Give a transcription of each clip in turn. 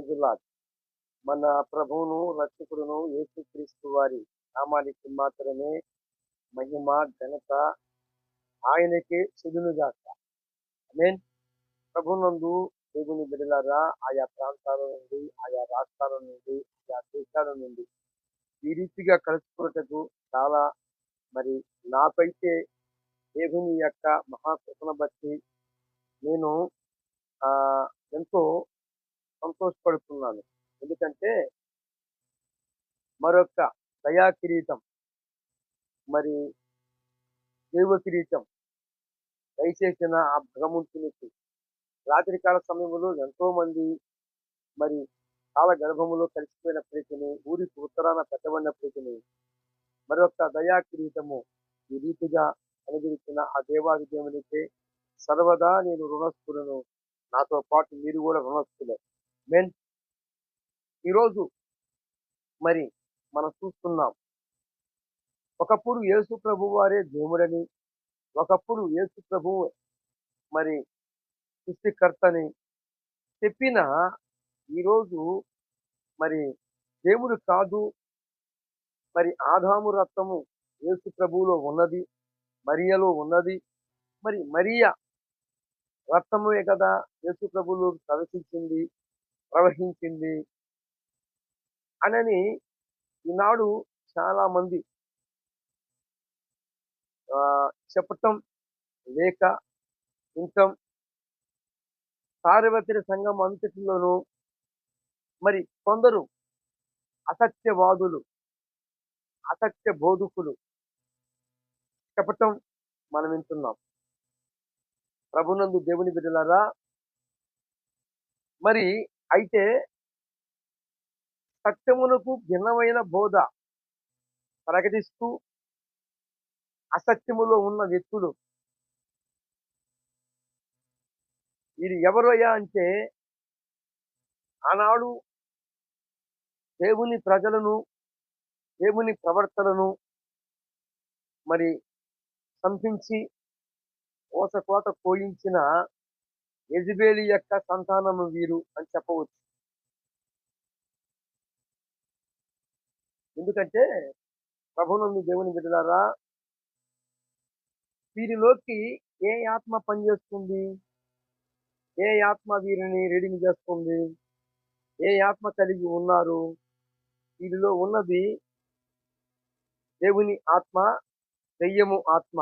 ప్రైజులాడ్ మన ప్రభువును రక్షకుడును యేసుక్రీస్తు వారి నామానికి మాత్రమే మహిమ ఘనత ఆయనకే చెదునుగాక మీన్ ప్రభునందు దేవుని బిడలారా ఆయా ప్రాంతాల నుండి ఆయా రాష్ట్రాల నుండి ఆయా దేశాల నుండి ఈ రీతిగా కలుసుకున్నటకు చాలా మరి నాకైతే దేవుని యొక్క మహాకృపను బట్టి నేను ఆ ఎంతో సంతోషపడుతున్నాను. ఎందుకంటే మరొక దయా కిరీటం. మరి దేవ కిరీటం. దయచేసిన ఆ భగవంతునికి. రాత్రికాల సమయంలో ఎంతో మంది మరి కాల గర్భములో కలిసిపోయినప్పటికీ ఊరికి ఉత్తరాన పెట్టబడినప్పటికీ మరొక దయా కిరీటము ఈ రీతిగా అనుగ్రహించిన ఆ దేవాది దేవునికి సర్వదా నేను రుణస్థులను నాతో పాటు మీరు కూడా రుణస్థులే. మెన్ ఈరోజు మరి మనం చూస్తున్నాం. ఒకప్పుడు యేసు ప్రభు వారే దేవుడని ఒకప్పుడు యేసు ప్రభు మరి సృష్టికర్తని చెప్పిన ఈరోజు మరి దేవుడు కాదు. మరి ఆదాము రక్తము యేసు ప్రభువులో ఉన్నది మరియలో ఉన్నది. మరి మరియ రక్తమే కదా యేసు ప్రభువులో ప్రవేశించింది. ప్రవహించింది అనని ఈనాడు చాలా మంది చెప్పటం లేక వింటం సార్వత్రిక సంఘం అంతటిలోనూ మరి కొందరు అసత్యవాదులు అసత్య బోధకులు చెప్పటం మనం వింటున్నాం. ప్రభునందు దేవుని బిడ్డలారా మరి అయితే సత్యమునకు భిన్నమైన బోధ ప్రకటిస్తూ అసత్యములో ఉన్న వ్యక్తులు వీరు ఎవరయ్యా అంటే ఆనాడు దేవుని ప్రజలను దేవుని ప్రవర్తనను మరి సంపించి కోత కోత కోయించిన యజబేలి యొక్క సంతానము వీరు అని చెప్పవచ్చు. ఎందుకంటే ప్రభునందు దేవుని బిడ్డలారా వీరిలోకి ఏ ఆత్మ పనిచేస్తుంది? ఏ ఆత్మ వీరిని రెడీని చేస్తుంది? ఏ ఆత్మ కలిగి ఉన్నారు? వీరిలో ఉన్నది దేవుని ఆత్మ దెయ్యము ఆత్మ.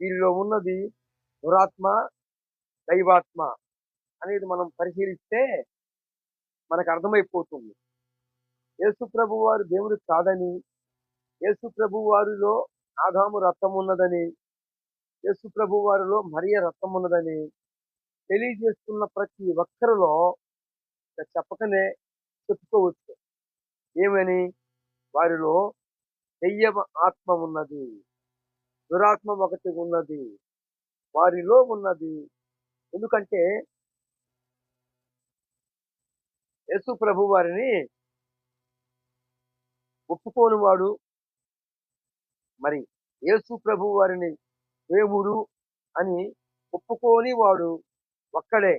వీరిలో ఉన్నది దురాత్మ దైవాత్మ అనేది మనం పరిశీలిస్తే మనకు అర్థమైపోతుంది. యేసు ప్రభు వారు దేవుడు కాదని యేసు ప్రభు వారిలో ఆదాము రక్తం ఉన్నదని యేసు ప్రభు వారిలో మరియ రక్తం ఉన్నదని తెలియజేస్తున్న ప్రతి ఒక్కరిలో చెప్పకనే చెప్పుకోవచ్చు. ఏమని? వారిలో దెయ్య ఆత్మ ఉన్నది దురాత్మ ఒకటి ఉన్నది వారిలో ఉన్నది ఎందుకంటే యేసు ప్రభు వారిని ఒప్పుకోని వాడు మరి యేసు ప్రభు వారిని దేవుడు అని ఒప్పుకోని వాడు ఒక్కడే.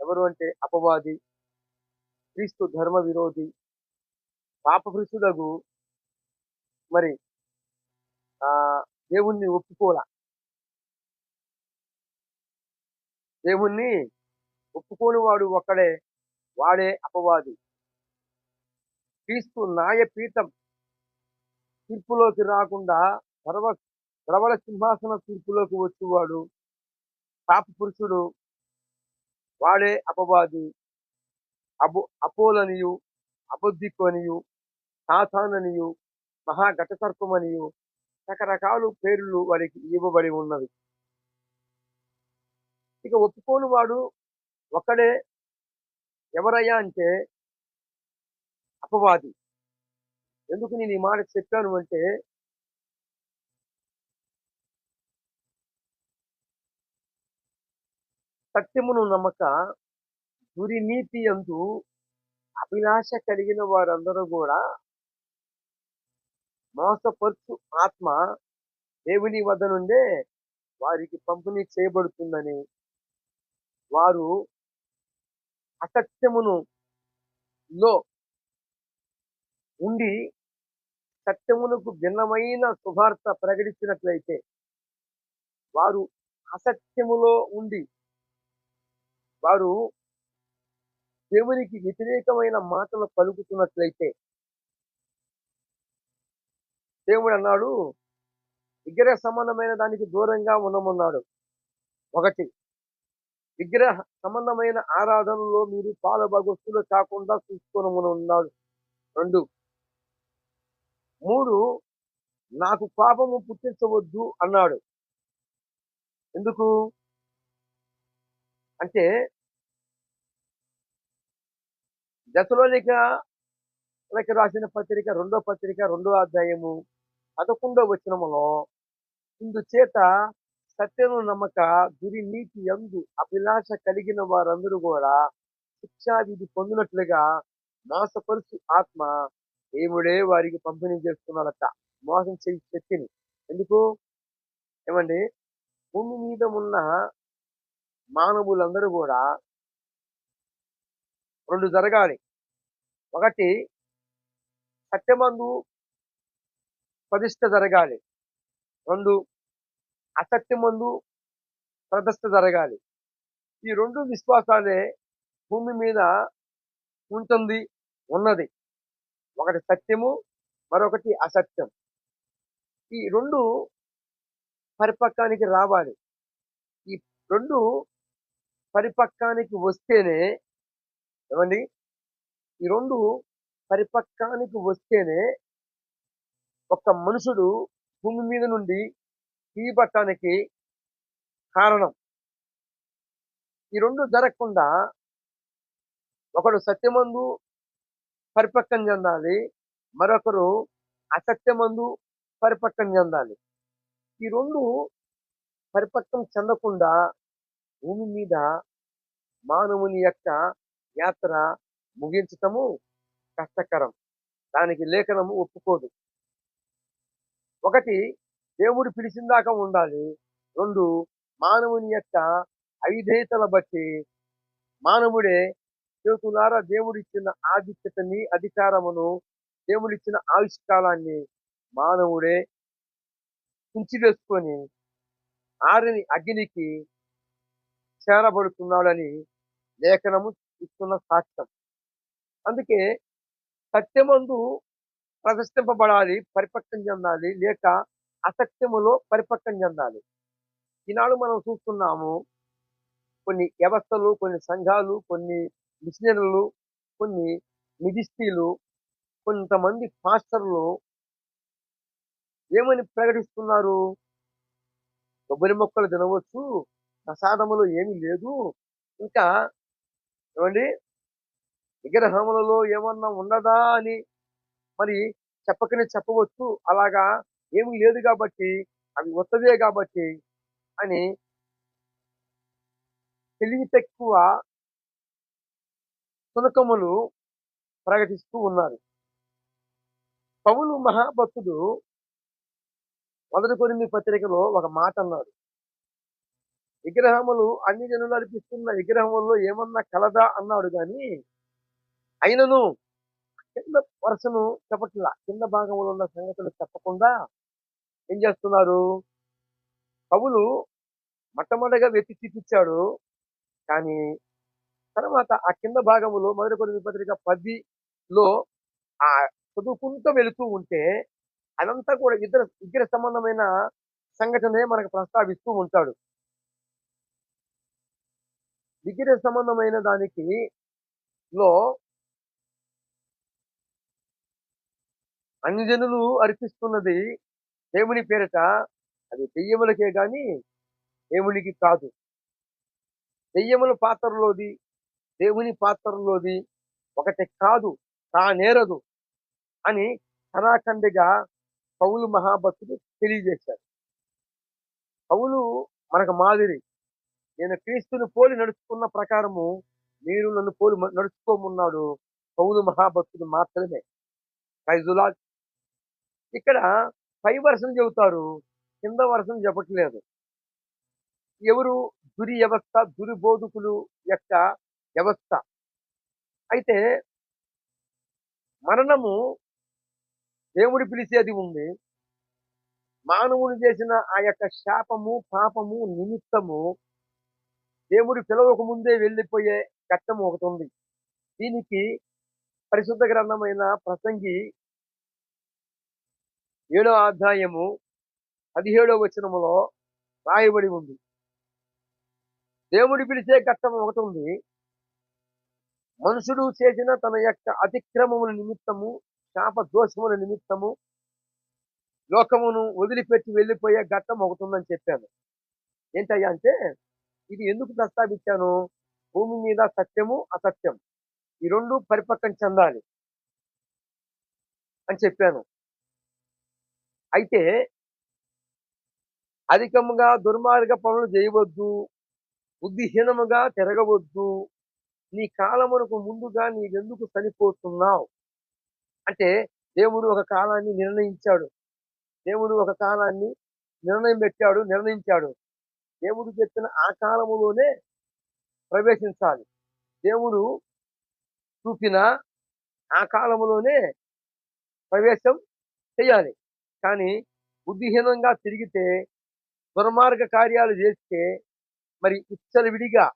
ఎవరు అంటే అపవాది క్రీస్తు ధర్మ విరోధి పాపభృషుడగు మరి ఆ దేవుణ్ణి ఒప్పుకోలా. దేవుణ్ణి ఒప్పుకోని వాడు ఒక్కడే వాడే అపవాది. క్రీస్తు నాయపీఠం తీర్పులోకి రాకుండా సర్వ ప్రబల సింహాసన తీర్పులోకి వచ్చేవాడు పాప పురుషుడు వాడే అపవాది అబు అపోలనియు అబుద్ధికోనియు సాతాననియు మహాఘటసర్పమనియు రకరకాలు పేర్లు వారికి ఇవ్వబడి ఉన్నవి. ఇక ఒప్పుకోని వాడు ఒక్కడే ఎవరయ్యా అంటే అపవాది. ఎందుకు నేను ఈ మాట చెప్పాను అంటే సత్యమును నమ్మక దురినీతి అందు అభిలాష కలిగిన వారందరూ కూడా మోసపరుచు ఆత్మ దేవుని వద్ద నుండే వారికి పంపిణీ చేయబడుతుందని వారు అసత్యమును లో ఉండి సత్యమునకు భిన్నమైన శుభార్త ప్రకటించినట్లయితే వారు అసత్యములో ఉండి వారు దేవునికి వ్యతిరేకమైన మాటలు పలుకుతున్నట్లయితే దేవుడు అన్నాడు విగ్రహ సంబంధమైన దానికి దూరంగా ఉండమన్నాడు. ఒకటి విగ్రహ సంబంధమైన ఆరాధనలో మీరు పాలభగస్తులు కాకుండా చూసుకోనమని ఉన్నాడు రెండు. మూడు. నాకు పాపము పుట్టించవద్దు అన్నాడు. ఎందుకు? అంటే దశలోనిక లెక్క రాసిన పత్రిక రెండో పత్రిక రెండో అధ్యాయము పదకొండో వచనములో ఇందుచేత సత్యను నమ్మక గురి నీతి ఎందు అభిలాష కలిగిన వారందరూ కూడా శిక్షా విధి పొందినట్లుగా మోసపరుచు ఆత్మ దేవుడే వారికి పంపిణీ చేస్తున్నాడట. మోసం చేయి శక్తిని. ఎందుకు? ఏమండి? భూమి మీద ఉన్న మానవులందరూ కూడా రెండు జరగాలి. ఒకటి సత్యమందు ప్రతిష్ట జరగాలి. రెండు అసత్యమందు ప్రదర్శన జరగాలి. ఈ రెండు విశ్వాసాలే భూమి మీద ఉంటుంది ఉన్నది. ఒకటి సత్యము మరొకటి అసత్యం. ఈ రెండు పరిపక్వానికి రావాలి. ఈ రెండు పరిపక్వానికి వస్తేనే ఏమండి? ఈ రెండు పరిపక్వానికి వస్తేనే ఒక మనుషుడు భూమి మీద నుండి తీయబట్టానికి కారణం. ఈ రెండు జరగకుండా ఒకడు సత్యమందు పరిపక్వం చెందాలి మరొకరు అసత్యమందు పరిపక్వం చెందాలి. ఈ రెండు పరిపక్వం చెందకుండా భూమి మీద మానవుని యొక్క యాత్ర ముగించటము కష్టకరం. దానికి లేఖనము ఒప్పుకోదు. ఒకటి దేవుడు పిలిచిందాక ఉండాలి. రెండు మానవుని యొక్క ఐదేతల బట్టి మానవుడే చేతులారా దేవుడిచ్చిన ఆధిక్యతని అధికారమును దేవుడిచ్చిన ఆవిష్కారాన్ని మానవుడే కుంచివేసుకొని ఆరిని అగ్నికి చేరబడుతున్నాడని లేఖనము ఇస్తున్న సాక్ష్యం. అందుకే సత్యమందు ప్రదర్శింపబడాలి పరిపక్వం చెందాలి లేక అసత్యములో పరిపక్వం చెందాలి. ఈనాడు మనం చూస్తున్నాము కొన్ని వ్యవస్థలు కొన్ని సంఘాలు కొన్ని మిషనరీలు కొన్ని మిడిస్ట్రీలు కొంతమంది పాస్టర్లు ఏమని ప్రకటిస్తున్నారు? కొబ్బరి మొక్కలు తినవచ్చు ప్రసాదములు ఏమీ లేదు. ఇంకా ఏమండి? విగ్రహములలో ఏమన్నా ఉండదా అని మరి చెప్పకనే చెప్పవచ్చు. అలాగా ఏమి లేదు కాబట్టి అవి వత్తదే కాబట్టి అని తెలివి తక్కువ సునకములు ప్రకటిస్తూ ఉన్నారు. పౌలు మహాభక్తుడు మొదటి కొన్ని పత్రికలో ఒక మాట అన్నాడు. విగ్రహములు అన్ని జనులు అర్పిస్తున్న విగ్రహముల్లో ఏమన్నా కలదా అన్నాడు కానీ అయినను కింద వరుసను చెప్పట్లా కింద భాగంలో ఉన్న సంగతులు చెప్పకుండా ఏం చేస్తున్నారు? పౌలు మొట్టమొదటిగా వెతికి చూపించాడు. కానీ తర్వాత ఆ కింద భాగములో మొదటి కొన్ని పత్రిక పదిలో ఆ చదువుకుంటూ వెళుతూ ఉంటే అదంతా కూడా ఇద్దరు విగ్రహ సంబంధమైన సంఘటనే మనకు ప్రస్తావిస్తూ ఉంటాడు. విగ్రహ సంబంధమైన దానికి లో అన్ని జనులు అర్పిస్తున్నది దేవుని పేరిట అది దెయ్యములకే కానీ దేవునికి కాదు. దెయ్యముల పాత్రలోది దేవుని పాత్రలోది ఒకటి కాదు కానేరదు అని కనాఖండిగా పౌలు మహాభక్తుడు తెలియజేశారు పౌలు మనకు మాదిరి నేను క్రీస్తుని పోలి నడుచుకున్న ప్రకారము మీరు నన్ను పోలి మ- నడుచుకోమన్నాడు పౌలు మహాభక్తుడు మాత్రమే. ఖైజులా ఇక్కడ పై వర్షం చెబుతారు కింద వర్షం చెప్పట్లేదు. ఎవరు దురి వ్యవస్థ దురి బోధకులు యొక్క వ్యవస్థ. అయితే మరణము దేవుడు పిలిచేది ఉంది. మానవుని చేసిన ఆ యొక్క శాపము పాపము నిమిత్తము దేవుడు పిలవక ముందే వెళ్ళిపోయే ఘట్టం ఒకటి ఉంది. దీనికి పరిశుద్ధ గ్రంథమైన ప్రసంగి ఏడో అధ్యాయము పదిహేడో వచనములో రాయబడి ఉంది. దేవుడు పిలిచే ఘట్టం ఒకటి ఉంది. మనుషుడు చేసిన తన యొక్క అతిక్రమముల నిమిత్తము శాప దోషముల నిమిత్తము లోకమును వదిలిపెట్టి వెళ్ళిపోయే ఘట్టం ఒకటి ఉందని చెప్పాను. ఏంటయ్యా అంటే ఇది ఎందుకు ప్రస్తావించాను? భూమి మీద సత్యము అసత్యం. ఈ రెండు పరిపక్వం చెందాలి అని చెప్పాను. అయితే అధికముగా దుర్మార్గ పనులు చేయవద్దు బుద్ధిహీనముగా తిరగవద్దు నీ కాలమునకు ముందుగా నీవెందుకు చనిపోతున్నావు? అంటే దేవుడు ఒక కాలాన్ని నిర్ణయించాడు. దేవుడు ఒక కాలాన్ని నిర్ణయం పెట్టాడు నిర్ణయించాడు. దేవుడు చెప్పిన ఆ కాలములోనే ప్రవేశించాలి. దేవుడు చూపిన ఆ కాలములోనే ప్రవేశం చేయాలి. కానీ బుద్ధిహీనంగా తిరిగితే దుర్మార్గ కార్యాలు చేస్తే మరి విడిగా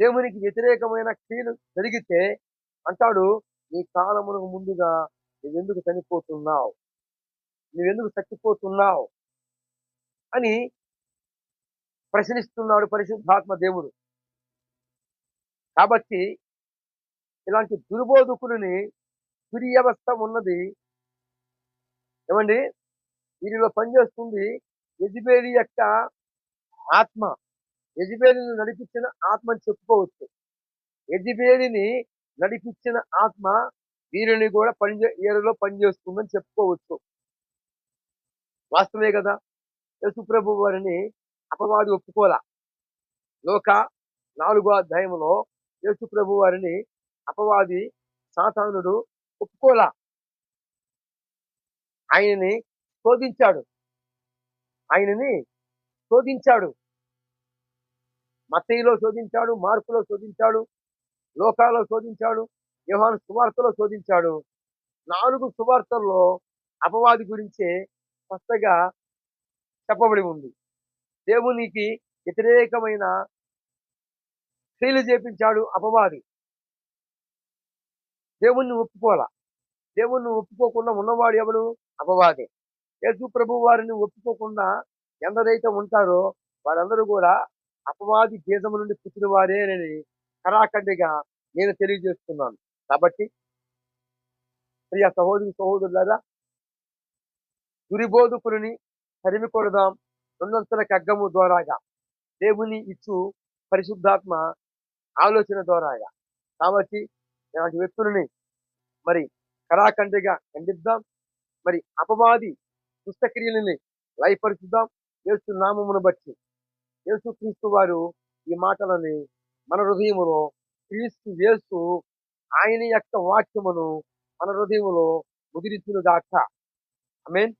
దేవునికి వ్యతిరేకమైన క్రియలు జరిగితే అంటాడు నీ కాలమునకు ముందుగా నువ్వెందుకు చనిపోతున్నావు? నువ్వెందుకు చచ్చిపోతున్నావు? అని ప్రశ్నిస్తున్నాడు పరిశుద్ధాత్మ దేవుడు. కాబట్టి ఇలాంటి దుర్బోధకులని దుర్యవస్థ ఉన్నది ఏమండి? వీరిలో పనిచేస్తుంది యజ్బేలి యొక్క ఆత్మ. యజ్బేలిని నడిపించిన ఆత్మ అని చెప్పుకోవచ్చు. యజ్బేలిని నడిపించిన ఆత్మ వీరిని కూడా పనిచే వీరిలో పనిచేస్తుందని చెప్పుకోవచ్చు. వాస్తవే కదా? యశుప్రభు వారిని అపవాది ఒప్పుకోల. లోక నాలుగో అధ్యాయంలో యేసుప్రభు వారిని అపవాది సాతానుడు ఒప్పుకోలా. ఆయనని శోధించాడు. ఆయనని శోధించాడు. మత్తయిలో శోధించాడు మార్పులో శోధించాడు లోకాలో శోధించాడు యోహాను సువార్తలో శోధించాడు. నాలుగు సువార్తల్లో అపవాది గురించే స్పష్టంగా చెప్పబడి ఉంది. దేవునికి వ్యతిరేకమైన క్రియలు చేపించాడు అపవాది. దేవుణ్ణి ఒప్పుకోవాల? దేవుణ్ణి ఒప్పుకోకుండా ఉన్నవాడు ఎవడు? అపవాదే. యేసు ప్రభు వారిని ఒప్పుకోకుండా ఎందరైతే ఉంటారో వారందరూ కూడా అపవాది దేశము నుండి పుట్టిన వారేనని కరాఖండిగా నేను తెలియజేస్తున్నాను. కాబట్టి ప్రియ సహోదరి సహోదరులారా దురిబోధకుని తరిమి కొడదాం రెండంతల కగ్గము ద్వారాగా దేవుని ఇచ్చు పరిశుద్ధాత్మ ఆలోచన ద్వారాగా. కాబట్టి ఇలాంటి వ్యక్తులని మరి కరాఖండిగా ఖండిద్దాం. మరి అపవాది దుష్టక్రియలని లయపరుచుదాం. యేసు నామమును బట్టి యేసు క్రీస్తు వారు ఈ మాటలని మన హృదయములో క్రీస్తు యేసు ఆయన యొక్క వాక్యమును మన హృదయములో ముదిరించును దాకా ఐ మీన్